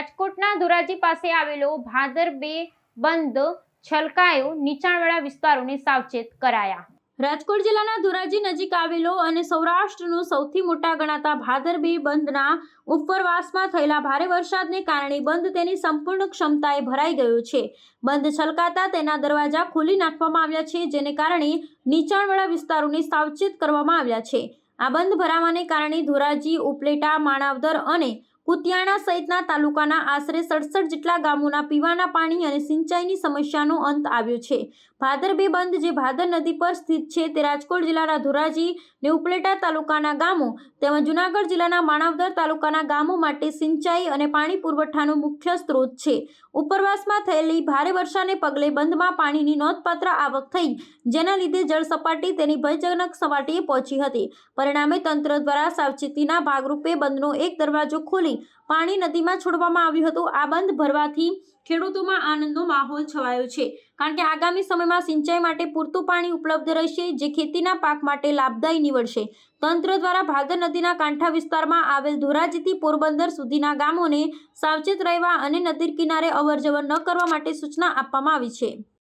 રાજકોટના ધોરાજી પાસે આવેલો ભાદર બે બંધ છલકાયો નીચાણવાળા વિસ્તારોને સાવચેત કરાયા. રાજકોટ જિલ્લાના ધોરાજી નજીક આવેલો અને સૌરાષ્ટ્રનો સૌથી મોટા ગણાતા ભાદરબી બંધના ઉપરવાસમાં થયેલા ભારે વરસાદને કારણે બંધ તેની સંપૂર્ણ ક્ષમતાએ ભરાઈ ગયો છે. બંધ છલકાતા તેના દરવાજા ખોલી નાખવામાં આવ્યા છે, જેને કારણે નીચાણવાળા વિસ્તારોને સાવચેત કરવામાં આવ્યા છે. આ બંધ ભરાવાને કારણે ધોરાજી, ઉપલેટા, માણાવદર અને કુતિયાણા સહિતના તાલુકાના આશરે સડસઠ જેટલા ગામોના પીવાના પાણી અને સિંચાઈની સમસ્યાનો અંત આવ્યો છે. ભાદરબી બંધ જે ભાદર નદી પર સ્થિત છે તે રાજકોટ જિલ્લાના ધોરાજી ને ઉપલેટા તાલુકાના ગામો તેમજ જુનાગઢ જિલ્લાના માણાવદર તાલુકાના ગામો માટે સિંચાઈ અને પાણી પુરવઠાનો મુખ્ય સ્ત્રોત છે. ઉપરવાસમાં થયેલી ભારે વર્ષાને પગલે બંધમાં પાણીની નોંધપાત્ર આવક થઈ, જેના લીધે જળ સપાટી તેની ભયજનક સપાટીએ પહોંચી હતી. પરિણામે તંત્ર દ્વારા સાવચેતીના ભાગરૂપે બંધનો એક દરવાજો ખોલી પાણી નદીમાં છોડવામાં આવ્યું હતું. આ બંધ ભરવાથી ખેડૂતોમાં આનંદનો માહોલ છવાયો છે. કારણ કે આગામી સમયમાં સિંચાઈ માટે પૂરતું પાણી ઉપલબ્ધ રહેશે, જે ખેતીના પાક માટે લાભદાયી નીવડશે. તંત્ર દ્વારા ભાદર નદીના કાંઠા વિસ્તારમાં આવેલ ધોરાજીથી પોરબંદર સુધીના ગામોને સાવચેત રહેવા અને નદી કિનારે અવરજવર ન કરવા માટે સૂચના આપવામાં આવી છે.